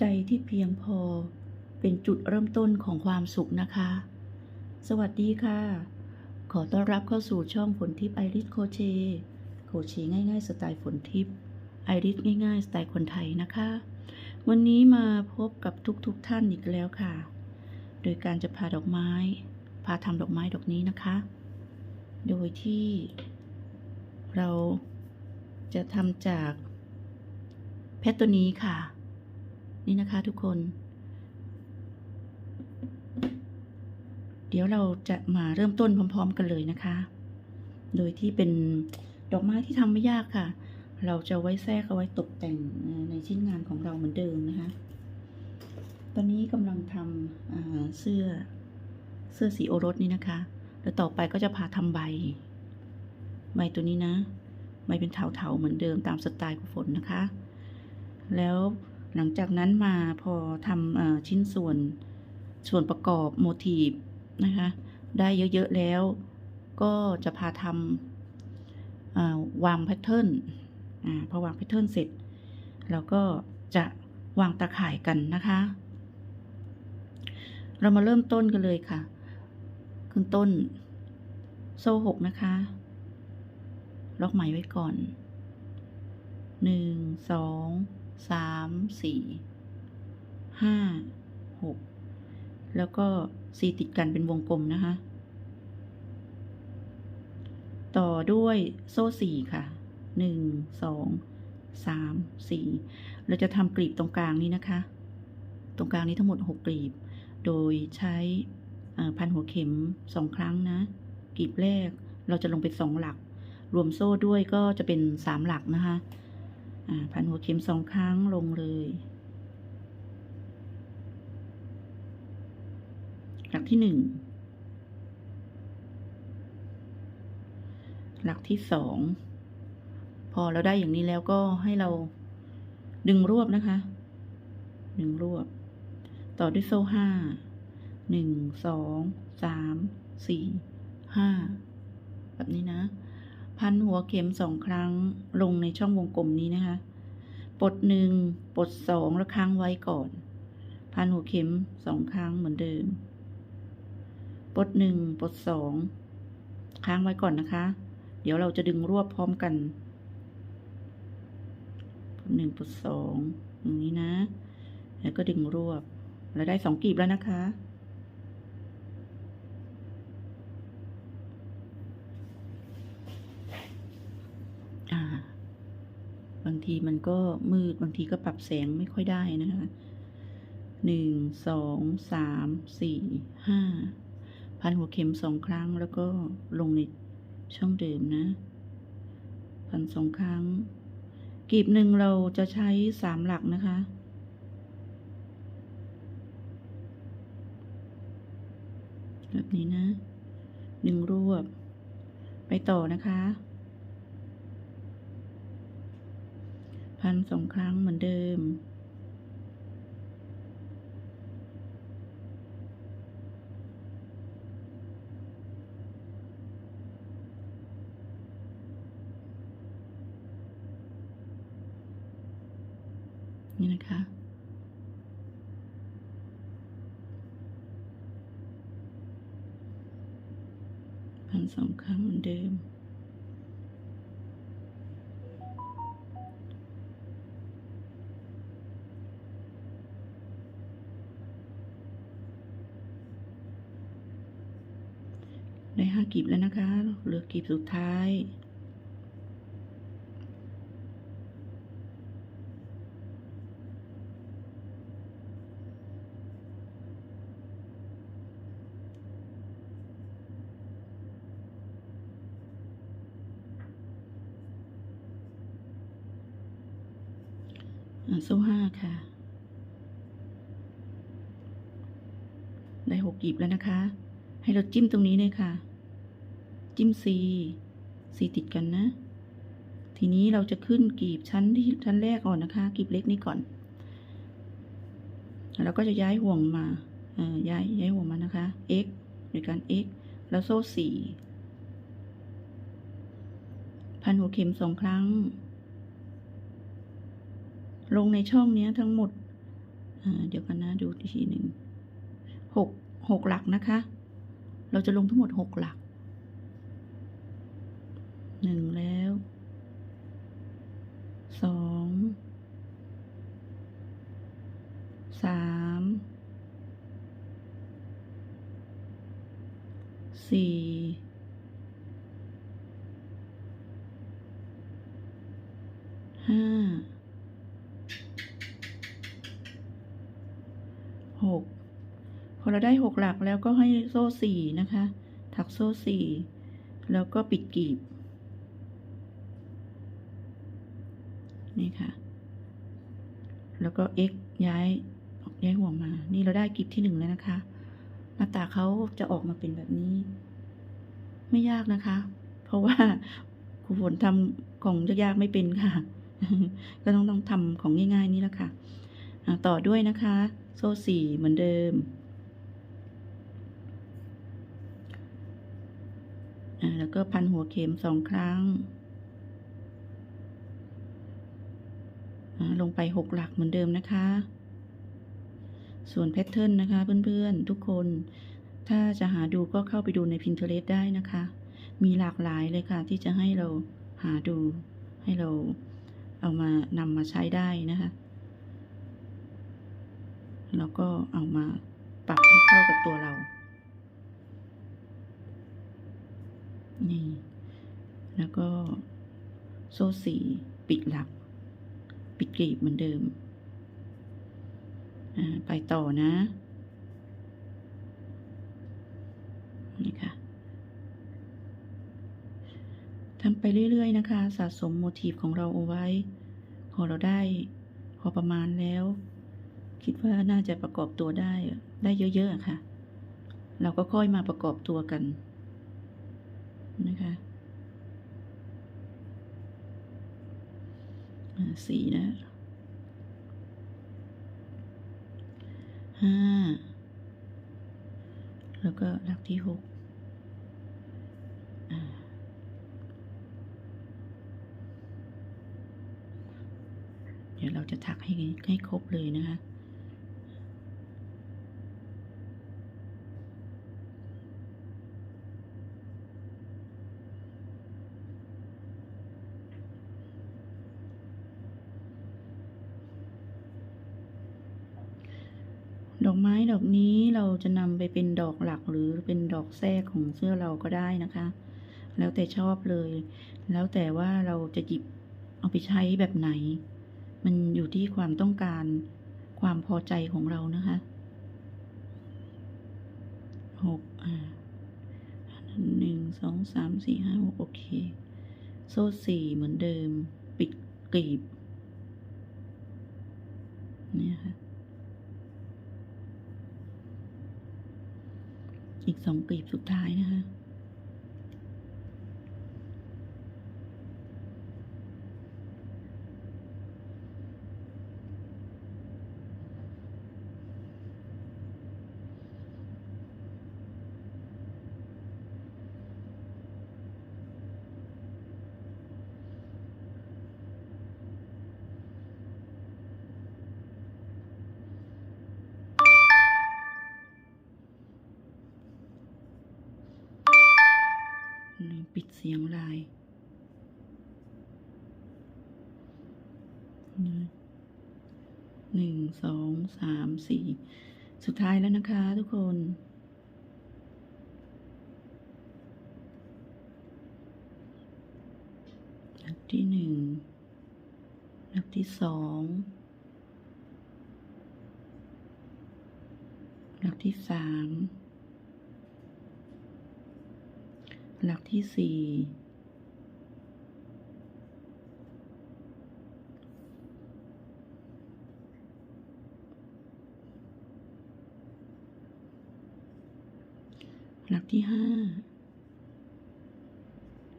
ใจที่เพียงพอเป็นจุดเริ่มต้นของความสุขนะคะ สวัสดีค่ะ ขอต้อนรับเข้าสู่ช่องฝนทิพย์ไอริสโคเช โคเชง่ายๆ สไตล์ฝนทิพย์ไอริสง่ายๆ สไตล์คนไทยนะคะ วันนี้มาพบกับทุกๆทท่านอีกแล้วค่ะ โดยการจะพาดอกไม้ พาทำดอกไม้ดอกนี้นะคะ โดยที่ เราจะทำจากเพชรตัวนี้ค่ะ นี่นะคะทุกคน เดี๋ยวเราจะมาเริ่มต้นพร้อม ๆ กันเลยนะคะ โดยที่เป็นดอกไม้ที่ทำไม่ยากค่ะ เราจะไว้แทรกเอาไว้ตกแต่งในชิ้นงานของเราเหมือนเดิมนะคะ ตอนนี้กำลังทำเสื้อเสื้อสีโอรสนี่นะคะ แล้วต่อไปก็จะพาทำใบ ใบตัวนี้นะ ใบเป็นเถาๆเหมือนเดิมตามสไตล์ของฝนนะคะ แล้ว หลังจากนั้นมาพอทำอชิ้นส่วนส่วนประกอบโมทีฟนะคะ ได้เยอะ ๆ แล้ว ก็จะพาทำวางแพทเทิร์นพอวางแพทเทิร์นเสร็จ เราก็จะวางตาข่ายกันนะคะ เรามาเริ่มต้นกันเลยค่ะ ขึ้นต้น โซ่หกนะคะ ล็อกไหมไว้ก่อนหนึ่งสอง สามสี่ห้าหกแล้วก็สี่ติดกันเป็นวงกลมนะคะ ต่อด้วยโซ่สี่ค่ะหนึ่งสองสามสี่เราจะทำกลีบตรงกลางนี้นะคะ ตรงกลางนี้ทั้งหมดหกกลีบ โดยใช้พันหัวเข็มสองครั้งนะ กลีบแรกเราจะลงไปสองหลัก รวมโซ่ด้วยก็จะเป็นสามหลักนะคะ พันหัวเข็มสองครั้งลงเลย หลักที่หนึ่ง หลักที่สอง พอเราได้อย่างนี้แล้วก็ให้เราดึงรวบนะคะ ดึงรวบ ต่อด้วยโซ่ห้า หนึ่ง สอง สาม สี่ ห้า แบบนี้นะ พันหัวเข็มสองครั้งลงในช่องวงกลมนี้นะคะปลดหนึ่งปลดสองแล้วค้างไว้ก่อน พันหัวเข็มสองครั้งเหมือนเดิมปลดหนึ่งปลดสองค้างไว้ก่อนนะคะ เดี๋ยวเราจะดึงรวบพร้อมกันปลดหนึ่งปลดสองอย่างนี้นะ แล้วก็ดึงรวบ เราได้สองกลีบแล้วนะคะ อ่า บางทีมันก็มืด บางทีก็ปรับแสงไม่ค่อยได้นะคะหนึ่งสองสามสี่ห้าพันหัวเข็มสองครั้งแล้วก็ลงในช่องเดิมนะ พันสองครั้งกลีบหนึ่งเราจะใช้สามหลักนะคะ แบบนี้นะดึงรวบ ไปต่อนะคะ พันสองครั้งเหมือนเดิม นี่นะคะพันสองครั้งเหมือนเดิม ได้ห้า กลีบแล้วนะคะ เหลือกลีบสุดท้าย โซ่ห้าค่ะ ได้หกกลีบแล้วนะคะ ให้เราจิ้มตรงนี้เลยค่ะ จิ้มซีซีติดกันนะ ทีนี้เราจะขึ้นกลีบชั้นที่ชั้นแรกก่อนนะคะกลีบเล็กนี้ก่อน แล้วก็จะย้ายห่วงมาเอ่อย้ายย้ายห่วงมานะคะ x โดยการ x แล้วโซ่สี่พันหัวเข็มสองครั้ง ลงในช่องนี้ทั้งหมด เดี๋ยวกันนะ ดูทีหนึ่งหกหกหลักนะคะ เราจะลงทั้งหมดหกหลัก หนึ่งแล้วสองสามสี่ห้าหกพอเราได้หกหลักแล้วก็ให้โซ่สี่นะคะ ถักโซ่สี่แล้วก็ปิดกลีบ นี่ค่ะ แล้วก็ x ย้ายย้ายห่วงมา นี่เราได้กลีบที่หนึ่งแล้วนะคะ หน้าตาเขาจะออกมาเป็นแบบนี้ ไม่ยากนะคะ เพราะว่าครูฝนทำของยากๆไม่เป็นค่ะ ก็ต้องต้องทำของง่าย ๆ นี่แหละค่ะต่อด้วยนะคะ โซ่สี่เหมือนเดิมแล้วก็พันหัวเข็มสองครั้งอ่า ลงไปหกหลักเหมือนเดิมนะคะ ส่วนแพทเทิร์นนะคะเพื่อนๆ ทุกคน ถ้าจะหาดูก็เข้าไปดูใน Pinterest ได้นะคะ มีหลากหลายเลยค่ะ ที่จะให้เราหาดูให้เราเอามานำมาใช้ได้นะคะ แล้วก็เอามาปรับให้เข้ากับตัวเรา นี่ แล้วก็โซ่สีปิดหลัก ปิดกลีบเหมือนเดิม ไปต่อนะ นี่ค่ะทำไปเรื่อย ๆ นะคะ สะสมโมทีฟของเราเอาไว้ พอเราได้พอประมาณแล้ว คิดว่าน่าจะประกอบตัวได้ ได้เยอะ ๆ ค่ะ เราก็ค่อยมาประกอบตัวกันนะคะอ่า สี่นะห้าแล้วก็หลักที่หกเดี๋ยวเราจะถักให้ให้ครบเลยนะคะ ดอกไม้ดอกนี้เรา จะนำไปเป็นดอกหลักหรือเป็นดอกแทรกของเสื้อเราก็ได้นะคะ แล้วแต่ชอบเลย แล้วแต่ว่าเราจะหยิบเอาไปใช้แบบไหน มันอยู่ที่ความต้องการความพอใจของเรานะคะหกอ่าหนึ่งสองสามสี่ห้าหกโอเค โซ่สี่เหมือนเดิม ปิดกลีบ เนี่ยค่ะ อีกสองกลีบสุดท้ายนะคะ ลืมปิด เสียงลายหนึ่งสองสามสี่สุดท้ายแล้วนะคะทุกคนหลักที่หนึ่งหลักที่สองหลักที่สาม หลักที่สี่หลักที่ห้า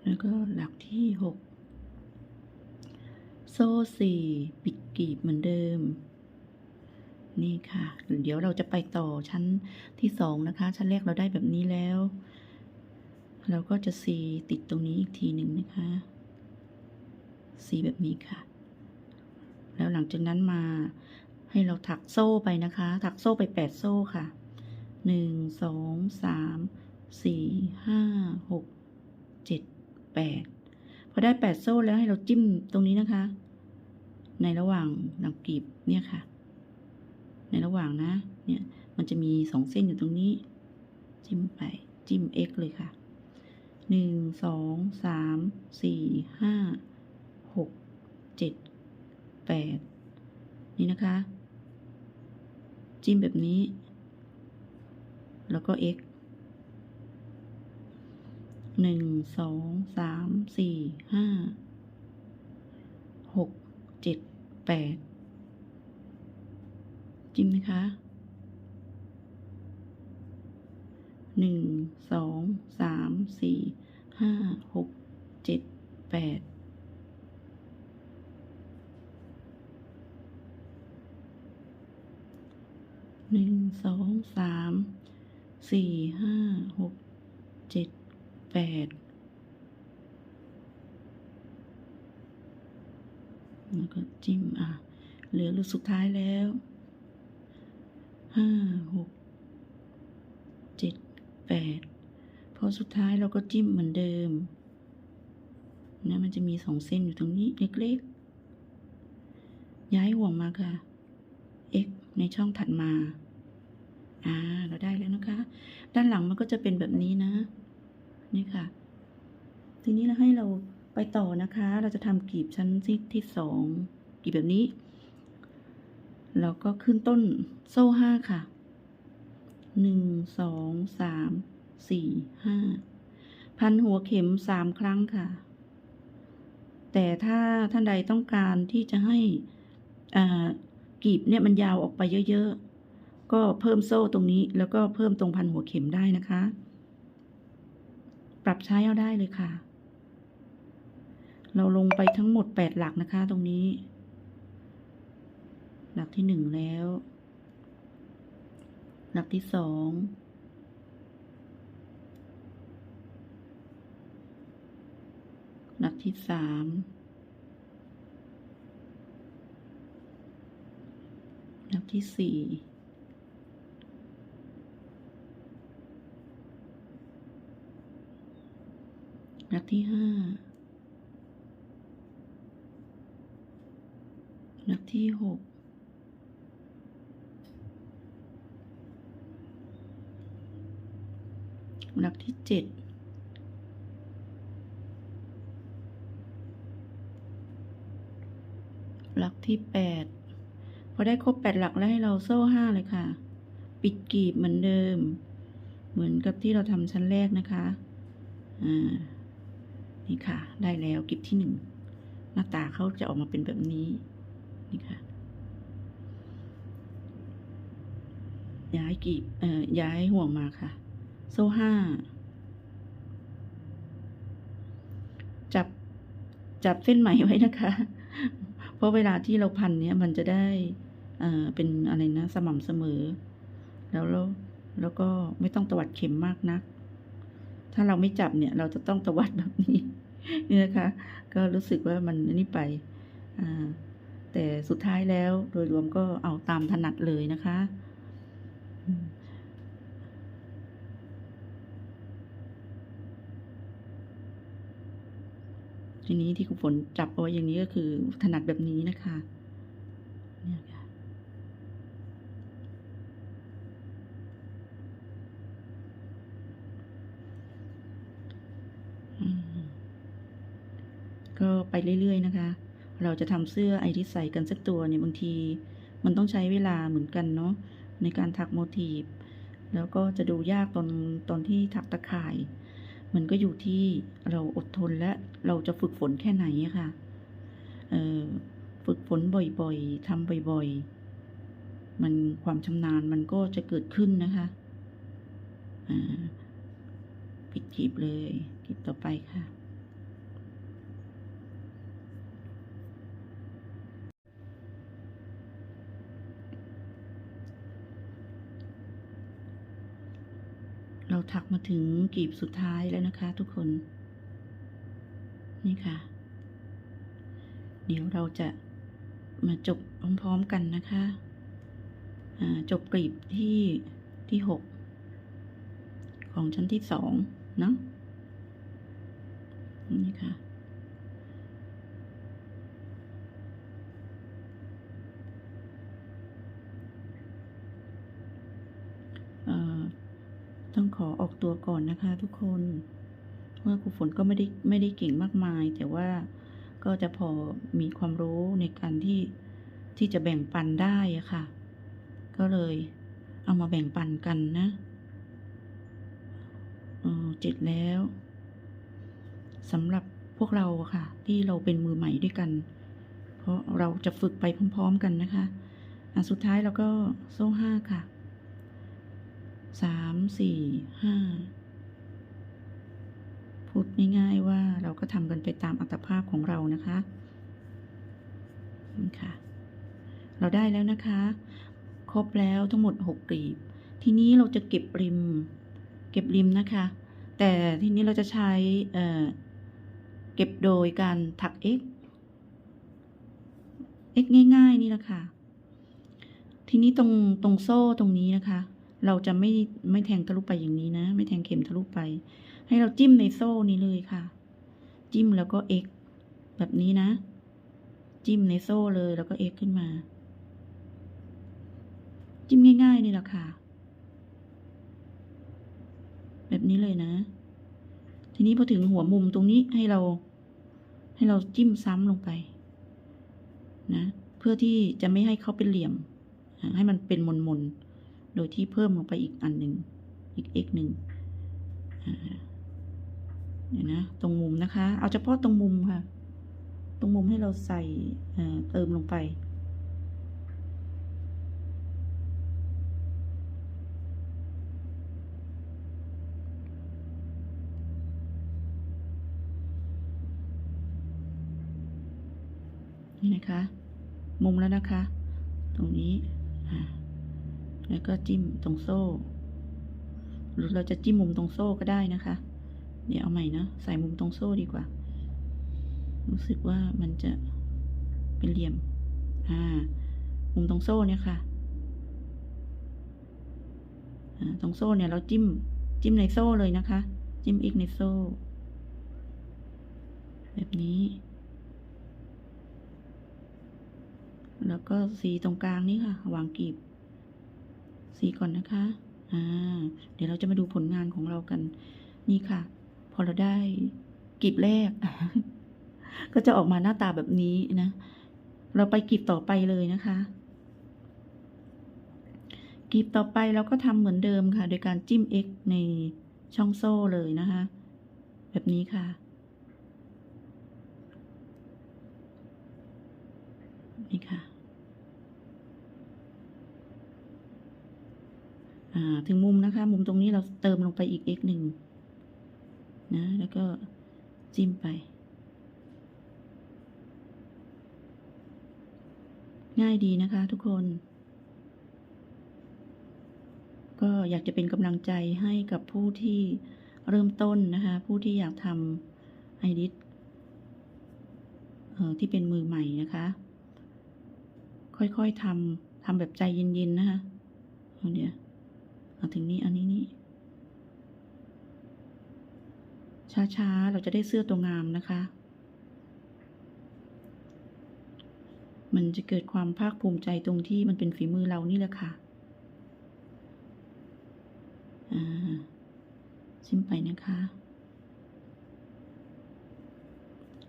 แล้วก็หลักที่หกโซ่สี่ปิดกลีบเหมือนเดิม นี่ค่ะ เดี๋ยวเราจะไปต่อชั้นที่สองนะคะ ชั้นแรกเราได้แบบนี้แล้ว เราก็จะซีติดตรงนี้อีกทีหนึ่งนะคะซีแบบนี้ค่ะ แล้วหลังจากนั้นมาให้เราถักโซ่ไปนะคะ ถักโซ่ไปแปดโซ่ค่ะหนึ่งสองสามสี่ห้าหกเจ็ดแปดพอได้แปดโซ่แล้วให้เราจิ้มตรงนี้นะคะ ในระหว่างหลังกลีบเนี่ยค่ะ ในระหว่างนะ เนี่ยมันจะมีสองเส้นอยู่ตรงนี้ จิ้มไปจิ้ม x เลยค่ะ หนึ่งสองสามสี่ห้าหกเจ็ดแปดนี่นะคะ จิ้มแบบนี้ แล้วก็ x หนึ่งสองสามสี่ห้าหกเจ็ดแปดจิ้มนะคะหนึ่งสองสามสี่ ห้าหกเจ็ดแปดหนึ่งสองสามสี่ห้าหกเจ็ดแปดแล้วก็จิ้มอะ เหลือลูกสุดท้ายแล้วห้าหกเจ็ดแปด อสุดท้ายเราก็จิ้มเหมือนเดิมนะมันจะมีสองเส้นอยู่ตรงนี้เล็กๆ ย้ายห่วงมาค่ะ x ในช่องถัดมา อ่า เราได้แล้วนะคะ ด้านหลังมันก็จะเป็นแบบนี้นะ นี่ค่ะ ทีนี้เราให้เราไปต่อนะคะ เราจะทำกลีบชั้นที่ที่สองกลีบแบบนี้ แล้วก็ขึ้นต้นโซ่ห้าค่ะหนึ่งสองสาม สี่ห้าพันหัวเข็มสามครั้งค่ะ แต่ถ้าท่านใดต้องการที่จะให้กีบเนี่ยมันยาวออกไปเยอะๆ ก็เพิ่มโซ่ตรงนี้แล้วก็เพิ่มตรงพันหัวเข็มได้นะคะ ปรับใช้เอาได้เลยค่ะ เราลงไปทั้งหมดแปดหลักนะคะตรงนี้ หลักที่หนึ่งแล้ว หลักที่สอง หลักที่สามหลักที่สี่หลักที่ห้าหลักที่หกหลักที่เจ็ด หลักที่แปดพอได้ครบแปดหลักแล้วให้เราโซ่ห้าเลยค่ะ ปิดกลีบเหมือนเดิม เหมือนกับที่เราทำชั้นแรกนะคะ อ่า นี่ค่ะ ได้แล้วกลีบที่หนึ่งหน้าตาเขาจะออกมาเป็นแบบนี้ นี่ค่ะ ย้ายกลีบ เอ่อ ย้ายห่วงมาค่ะ โซ่ห้าจับจับเส้นไหมไว้นะคะ เพราะเวลาที่เราพันเนี้ยมันจะได้เอ่อเป็นอะไรนะ สม่ำเสมอ แล้วแล้วแล้วก็ไม่ต้องตวัดเข็มมากนัก ถ้าเราไม่จับเนี่ย เราจะต้องตวัดแบบนี้นี่นะคะ ก็รู้สึกว่ามันนี่ไปอ่าแต่สุดท้ายแล้วโดยรวมก็เอาตามถนัดเลยนะคะอืม ทีนี้ที่คุณฝนจับเอาไว้อย่างนี้ก็คือถนัดแบบนี้นะคะเนี่ยค่ะก็ไปเรื่อย ๆ นะคะ เราจะทำเสื้อไอที่ใส่กันสักตัวเนี่ยบางทีมันต้องใช้เวลาเหมือนกันเนาะในการถักโมทีฟแล้วก็จะดูยากตอนตอนที่ถักตะข่าย มันก็อยู่ที่เราอดทนและเราจะฝึกฝนแค่ไหนอะค่ะฝึกฝนบ่อยๆทำบ่อยๆ มันความชำนาญมันก็จะเกิดขึ้นนะคะปิดกีบเลยกลีบต่อไปค่ะ เราถักมาถึงกลีบสุดท้ายแล้วนะคะ ทุกคน นี่ค่ะ เดี๋ยวเราจะมาจบพร้อมๆกันนะคะจบกลีบที่ที่หกของชั้นที่สองเนาะนี่ค่ะ เอ่อต้อง ขอออกตัวก่อนนะคะ ทุกคนเมื่อครูฝนก็ไม่ได้ไม่ได้เก่งมากมาย แต่ว่าก็จะพอมีความรู้ในการที่ที่จะแบ่งปันได้อะค่ะ ก็เลยเอามาแบ่งปันกันนะเออเจ็ดแล้วสำหรับพวกเราค่ะ ที่เราเป็นมือใหม่ด้วยกัน เพราะเราจะฝึกไปพร้อม ๆ กันนะคะอะสุดท้ายเราก็โซ่ห้าค่ะ สามสี่ห้าพูดง่ายๆว่าเราก็ทำกันไปตามอัตภาพของเรานะคะนี่ค่ะเราได้แล้วนะคะ ครบแล้วทั้งหมดหกกลีบ ทีนี้เราจะเก็บริม เก็บริมนะคะ แต่ทีนี้เราจะใช้เเก็บโดยการถัก x x ง่ายๆนี่แหละค่ะ ทีนี้ตรงตรงโซ่ตรงนี้นะคะ เราจะไม่ไม่แทงทะลุไปอย่างนี้นะ ไม่แทงเข็มทะลุไป ให้เราจิ้มในโซ่นี้เลยค่ะ จิ้มแล้วก็ x แบบนี้นะ จิ้มในโซ่เลยแล้วก็ x ขึ้นมา จิ้มง่ายๆนี่แหละค่ะ แบบนี้เลยนะ ทีนี้พอถึงหัวมุมตรงนี้ให้เรา ให้เราจิ้มซ้ำลงไป นะ เพื่อที่จะไม่ให้เขาเป็นเหลี่ยม ให้มันเป็นมนๆ โดยที่เพิ่มลงไปอีกอันหนึ่งอีก x หนึ่งเดี๋ยวนะ ตรงมุมนะคะ เอาเฉพาะตรงมุมค่ะ ตรงมุมให้เราใส่อ่อเติมลงไป นี่นะคะ มุมแล้วนะคะ ตรงนี้อ่า แล้วก็จิ้มตรงโซ่ หรือเราจะจิ้มมุมตรงโซ่ก็ได้นะคะ เดี๋ยวเอาใหม่นะใส่มุมตรงโซ่ดีกว่า รู้สึกว่ามันจะเป็นเหลี่ยม อ่า มุมตรงโซ่เนี่ยค่ะอ่าตรงโซ่เนี่ยเราจิ้ม จิ้มในโซ่เลยนะคะ จิ้มอีกในโซ่ แบบนี้ แล้วก็สีตรงกลางนี้ค่ะ วางกลีบ สีก่อนนะคะอ่าเดี๋ยวเราจะมาดูผลงานของเรากัน นี่ค่ะ พอเราได้กลีบแรก ก็จะออกมาหน้าตาแบบนี้นะ เราไปกลีบต่อไปเลยนะคะกลีบต่อไปเราก็ทำเหมือนเดิมค่ะ โดยการจิ้ม x ในช่องโซ่เลยนะคะ แบบนี้ค่ะนี่ค่ะ อ่า ถึงมุมนะคะ มุมตรงนี้เราเติมลงไปอีก x หนึ่งนะ แล้วก็จิ้มไป ง่ายดีนะคะทุกคน ก็อยากจะเป็นกำลังใจให้กับผู้ที่เริ่มต้นนะคะ ผู้ที่อยากทำไอริสเอ่อที่เป็นมือใหม่นะคะ ค่อยๆทำทำแบบใจเย็นๆนะคะเดี๋ย วเอาถึงนี้อันนี้นี่ช้าๆ เราจะได้เสื้อตัวงามนะคะ มันจะเกิดความภาคภูมิใจตรงที่มันเป็นฝีมือเรานี่แหละค่ะ อ่าชิมไปนะคะ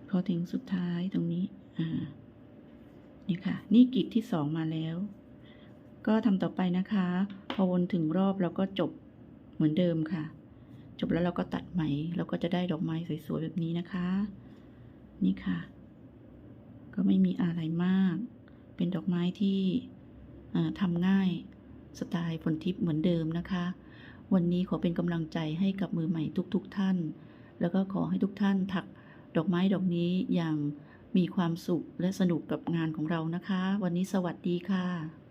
พอถึงสุดท้ายตรงนี้ อ่า นี่ค่ะ นี่กลีบที่สองมาแล้ว ก็ทำต่อไปนะคะ พอวนถึงรอบเราก็จบเหมือนเดิมค่ะ จบแล้วเราก็ตัดไหม เราก็จะได้ดอกไม้สวยๆแบบนี้นะคะ นี่ค่ะ ก็ไม่มีอะไรมาก เป็นดอกไม้ที่ทำง่ายสไตล์ฝนทิพย์เหมือนเดิมนะคะ วันนี้ขอเป็นกำลังใจให้กับมือใหม่ทุกๆทท่าน แล้วก็ขอให้ทุกท่านถักดอกไม้ดอกนี้อย่างมีความสุขและสนุกกับงานของเรานะคะ วันนี้สวัสดีค่ะ